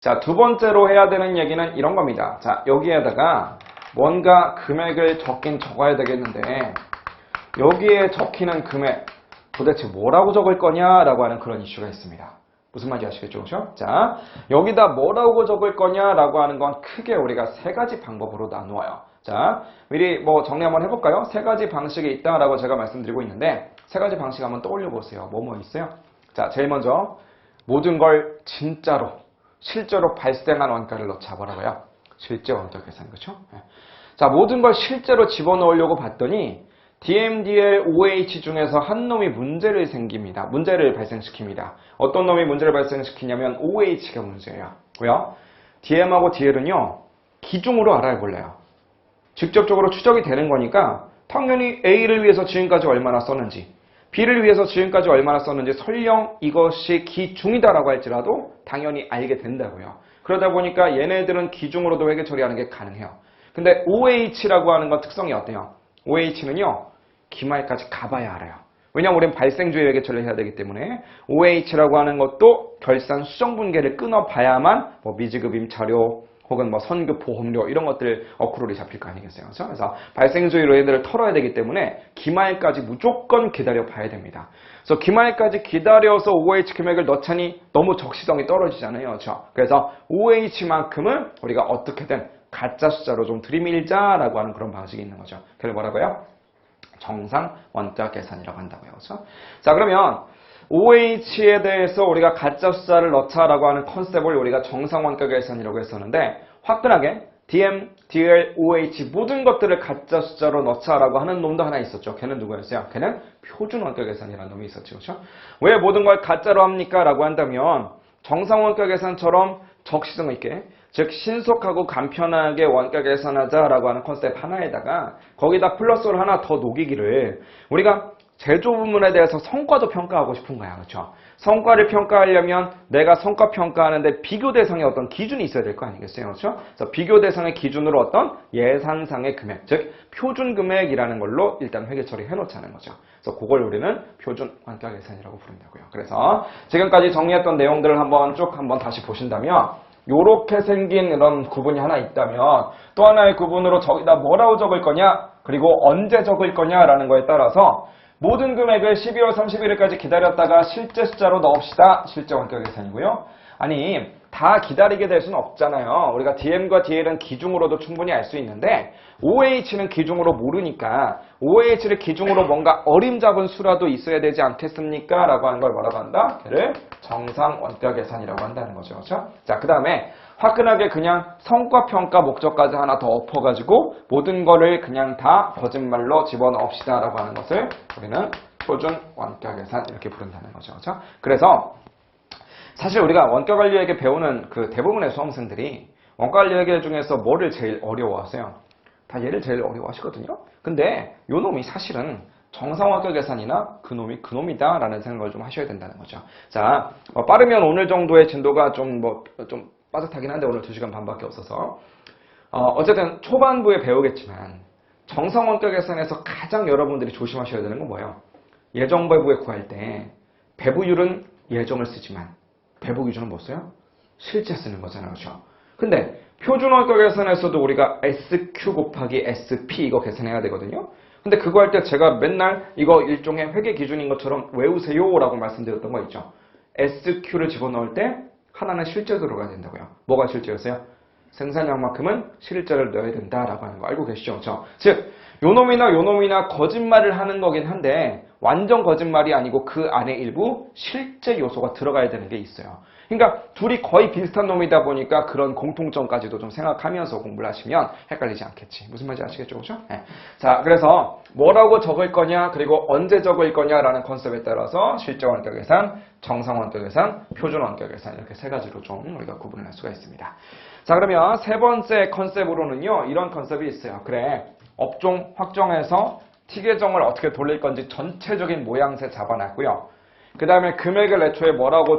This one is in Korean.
자, 두 번째로 해야 되는 얘기는 이런 겁니다. 자, 여기에다가 뭔가 금액을 적긴 적어야 되겠는데 여기에 적히는 금액 도대체 뭐라고 적을 거냐라고 하는 그런 이슈가 있습니다. 무슨 말인지 아시겠죠? 그죠? 자, 여기다 뭐라고 적을 거냐라고 하는 건 크게 우리가 세 가지 방법으로 나누어요. 자, 미리 뭐 정리 한번 해볼까요? 세 가지 방식이 있다라고 제가 말씀드리고 있는데 세 가지 방식 한번 떠올려 보세요. 뭐뭐 있어요? 자, 제일 먼저 모든 걸 진짜로 실제로 발생한 원가를 넣자 뭐라고요? 실제 원가 계산 그렇죠? 자, 모든 걸 실제로 집어넣으려고 봤더니 DMDL OH 중에서 한 놈이 문제를 생깁니다. 문제를 발생시킵니다. 어떤 놈이 문제를 발생시키냐면 OH가 문제예요. 왜요? DM하고 DL은요, 기중으로 알아볼래요. 직접적으로 추적이 되는 거니까 당연히 A를 위해서 지금까지 얼마나 썼는지, B를 위해서 지금까지 얼마나 썼는지 설령 이것이 기중이다라고 할지라도 당연히 알게 된다고요. 그러다 보니까 얘네들은 기중으로도 회계 처리하는 게 가능해요. 근데 OH라고 하는 건 특성이 어때요? OH는요, 기말까지 가봐야 알아요. 왜냐면 우리는 발생주의 회계 처리를 해야 되기 때문에 OH라고 하는 것도 결산 수정 분계를 끊어봐야만 뭐 미지급 임차료 혹은 뭐 선급 보험료 이런 것들 어크롤이 잡힐 거 아니겠어요. 그래서, 그래서 발생주의로 얘들을 털어야 되기 때문에 기말까지 무조건 기다려 봐야 됩니다. 그래서 기말까지 기다려서 OH 금액을 넣자니 너무 적시성이 떨어지잖아요. 그렇죠? 그래서 OH만큼은 우리가 어떻게든 가짜 숫자로 좀 들이밀자라고 하는 그런 방식이 있는 거죠. 그래서 뭐라고요? 정상 원가 계산이라고 한다고요. 그렇죠? 자, 그러면 OH에 대해서 우리가 가짜 숫자를 넣자라고 하는 컨셉을 우리가 정상 원가 계산이라고 했었는데 화끈하게 DM, DL, OH 모든 것들을 가짜 숫자로 넣자라고 하는 놈도 하나 있었죠. 걔는 누구였어요? 걔는 표준 원가 계산이라는 놈이 있었죠. 그렇죠? 왜 모든 걸 가짜로 합니까? 라고 한다면 정상 원가 계산처럼 적시성 있게 즉 신속하고 간편하게 원가 계산하자라고 하는 컨셉 하나에다가 거기다 플러스를 하나 더 녹이기를 우리가 제조 부문에 대해서 성과도 평가하고 싶은 거야. 그렇죠? 성과를 평가하려면 내가 성과 평가하는데 비교 대상의 어떤 기준이 있어야 될 거 아니겠어요? 그렇죠? 그래서 비교 대상의 기준으로 어떤 예산상의 금액, 즉 표준 금액이라는 걸로 일단 회계 처리해 놓자는 거죠. 그래서 그걸 우리는 표준 원가 계산이라고 부른다고요. 그래서 지금까지 정리했던 내용들을 한번 쭉 한번 다시 보신다면 요렇게 생긴 이런 구분이 하나 있다면 또 하나의 구분으로 저기다 뭐라고 적을 거냐 그리고 언제 적을 거냐라는 거에 따라서 모든 금액을 12월 31일까지 기다렸다가 실제 숫자로 넣읍시다. 실제 원가 계산이고요. 아니 다 기다리게 될 수는 없잖아요. 우리가 DM과 DL은 기중으로도 충분히 알 수 있는데 OH는 기중으로 모르니까 OH를 기중으로 뭔가 어림잡은 수라도 있어야 되지 않겠습니까? 라고 하는 걸 뭐라고 한다? 걔를 정상 원가 계산이라고 한다는 거죠. 그렇죠? 자, 그 다음에 화끈하게 그냥 성과평가 목적까지 하나 더 엎어가지고 모든 거를 그냥 다 거짓말로 집어넣읍시다 라고 하는 것을 우리는 표준 원가 계산 이렇게 부른다는 거죠. 그렇죠? 그래서 사실 우리가 원가 관리회계 배우는 그 대부분의 수험생들이 원가 관리회계 중에서 뭐를 제일 어려워하세요? 다 얘를 제일 어려워하시거든요. 근데 요 놈이 사실은 정상원가 계산이나 그놈이 그놈이다 라는 생각을 좀 하셔야 된다는 거죠. 자, 어, 빠르면 오늘 정도의 진도가 좀 뭐, 좀 빠듯하긴 한데 오늘 2시간 반밖에 없어서 어, 쨌든 초반부에 배우겠지만 정상원가 계산에서 가장 여러분들이 조심하셔야 되는 건 뭐예요? 예정 배부에 구할 때 배부율은 예정을 쓰지만 배부 기준은 뭐 써요? 실제 쓰는 거잖아요. 그렇죠? 근데 표준원가 계산에서도 우리가 SQ 곱하기 SP 이거 계산해야 되거든요. 근데 그거 할 때 제가 맨날 이거 일종의 회계 기준인 것처럼 외우세요 라고 말씀드렸던 거 있죠. SQ를 집어넣을 때 하나는 실제 들어가야 된다고요. 뭐가 실제였어요? 생산량만큼은 실제를 넣어야 된다라고 하는 거 알고 계시죠? 그렇죠? 즉 요놈이나 요놈이나 거짓말을 하는 거긴 한데 완전 거짓말이 아니고 그 안에 일부 실제 요소가 들어가야 되는 게 있어요. 그러니까 둘이 거의 비슷한 놈이다 보니까 그런 공통점까지도 좀 생각하면서 공부를 하시면 헷갈리지 않겠지. 무슨 말인지 아시겠죠? 그죠? 네. 자, 그래서 뭐라고 적을 거냐, 그리고 언제 적을 거냐라는 컨셉에 따라서 실제 원가 계산, 정상 원가 계산, 표준 원가 계산 이렇게 세 가지로 좀 우리가 구분을 할 수가 있습니다. 자, 그러면 세 번째 컨셉으로는요, 이런 컨셉이 있어요. 그래, 업종 확정해서 티계정을 어떻게 돌릴 건지 전체적인 모양새 잡아놨고요. 그 다음에 금액을 애초에 뭐라고